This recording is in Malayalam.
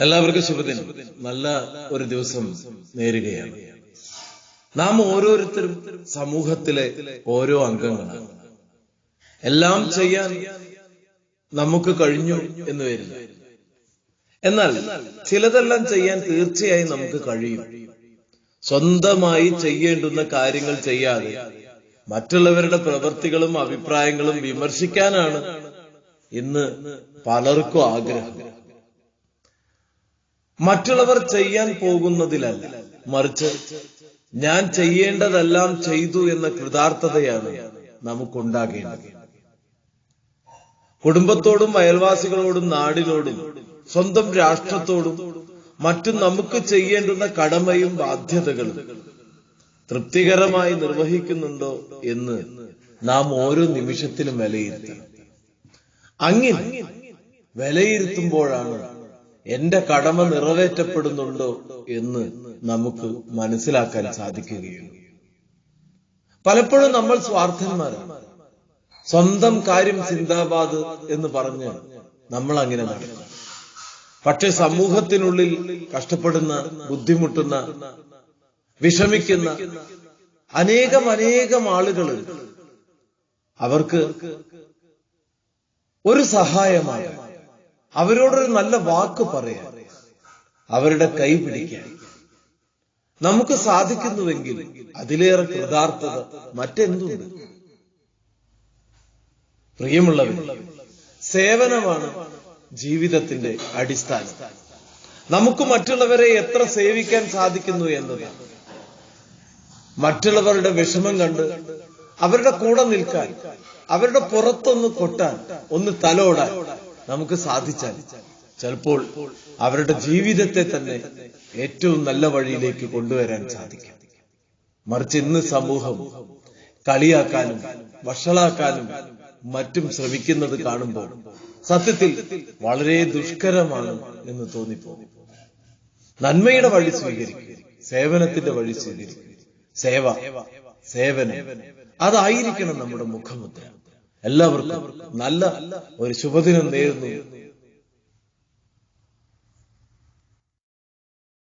എല്ലാവർക്കും ശുഭദിനം നല്ല ഒരു ദിവസം നേരുകയാണ്. നാം ഓരോരുത്തരും സമൂഹത്തിലെ ഓരോ അംഗങ്ങളാണ്. എല്ലാം ചെയ്യാൻ നമുക്ക് കഴിഞ്ഞു എന്ന് വരില്ല. എന്നാൽ ചിലതെല്ലാം ചെയ്യാൻ തീർച്ചയായും നമുക്ക് കഴിയും. സ്വന്തമായി ചെയ്യേണ്ടുന്ന കാര്യങ്ങൾ ചെയ്യാതെ മറ്റുള്ളവരുടെ പ്രവൃത്തികളും അഭിപ്രായങ്ങളും വിമർശിക്കാനാണ് ഇന്ന് പലർക്കും ആഗ്രഹം. മറ്റുള്ളവർ ചെയ്യാൻ പോകുന്നതിലല്ല. മറിച്ച് ഞാൻ ചെയ്യേണ്ടതെല്ലാം ചെയ്തു എന്ന കൃതാർത്ഥതയാണ് നമുക്കുണ്ടാകേണ്ടത്. കുടുംബത്തോടും അയൽവാസികളോടും നാടിനോടും സ്വന്തം രാഷ്ട്രത്തോടും മറ്റും നമുക്ക് ചെയ്യേണ്ടുന്ന കടമയും ബാധ്യതകളും തൃപ്തികരമായി നിർവഹിക്കുന്നുണ്ടോ എന്ന് നാം ഓരോ നിമിഷത്തിലും വിലയിരുത്തണം. അങ്ങനെ വിലയിരുത്തുമ്പോഴാണ് എന്റെ കടമ നിറവേറ്റപ്പെടുന്നുണ്ടോ എന്ന് നമുക്ക് മനസ്സിലാക്കാൻ സാധിക്കുകയുള്ളൂ. പലപ്പോഴും നമ്മൾ സ്വാർത്ഥന്മാരാണ്. സ്വന്തം കാര്യം സിന്ദാബാദ് എന്ന് പറഞ്ഞ് നമ്മൾ അങ്ങനെ നടക്കും. പക്ഷെ സമൂഹത്തിനുള്ളിൽ കഷ്ടപ്പെടുന്ന ബുദ്ധിമുട്ടുന്ന വിഷമിക്കുന്ന അനേകം അനേകം ആളുകൾ അവർക്ക് ഒരു സഹായമാണ് അവരോടൊരു നല്ല വാക്ക് പറയാൻ അവരുടെ കൈ പിടിക്കാൻ. നമുക്ക് സാധിക്കുന്നുവെങ്കിൽ അതിലേറെ കൃതാർത്ഥത മറ്റെന്തുണ്ട്? പ്രിയമുള്ളവർ സേവനമാണ് ജീവിതത്തിന്റെ അടിസ്ഥാനം. നമുക്ക് മറ്റുള്ളവരെ എത്ര സേവിക്കാൻ സാധിക്കുന്നു എന്നതാണ്. മറ്റുള്ളവരുടെ വിഷമം കണ്ട് അവരുടെ കൂടെ നിൽക്കാൻ അവരുടെ പുറത്തൊന്ന് കൊട്ടാൻ ഒന്ന് തലോടാൻ നമുക്ക് സാധിച്ചാൽ ചിലപ്പോൾ അവരുടെ ജീവിതത്തെ തന്നെ ഏറ്റവും നല്ല വഴിയിലേക്ക് കൊണ്ടുവരാൻ സാധിക്കും. മറിച്ച് ഇന്ന് സമൂഹം കളിയാക്കാനും വഷളാക്കാനും മറ്റും ശ്രമിക്കുന്നത് കാണുമ്പോൾ സത്യത്തിൽ വളരെ ദുഷ്കരമാണ് എന്ന് തോന്നിപ്പോകും. നന്മയുടെ വഴി സ്വീകരിക്കുക സേവനത്തിന്റെ വഴി സ്വീകരിക്കുക സേവ സേവനം അതായിരിക്കണം നമ്മുടെ മുഖമുദ്ര. എല്ലാവർക്കും നല്ല ഒരു ശുഭദിനം നേരുന്നു.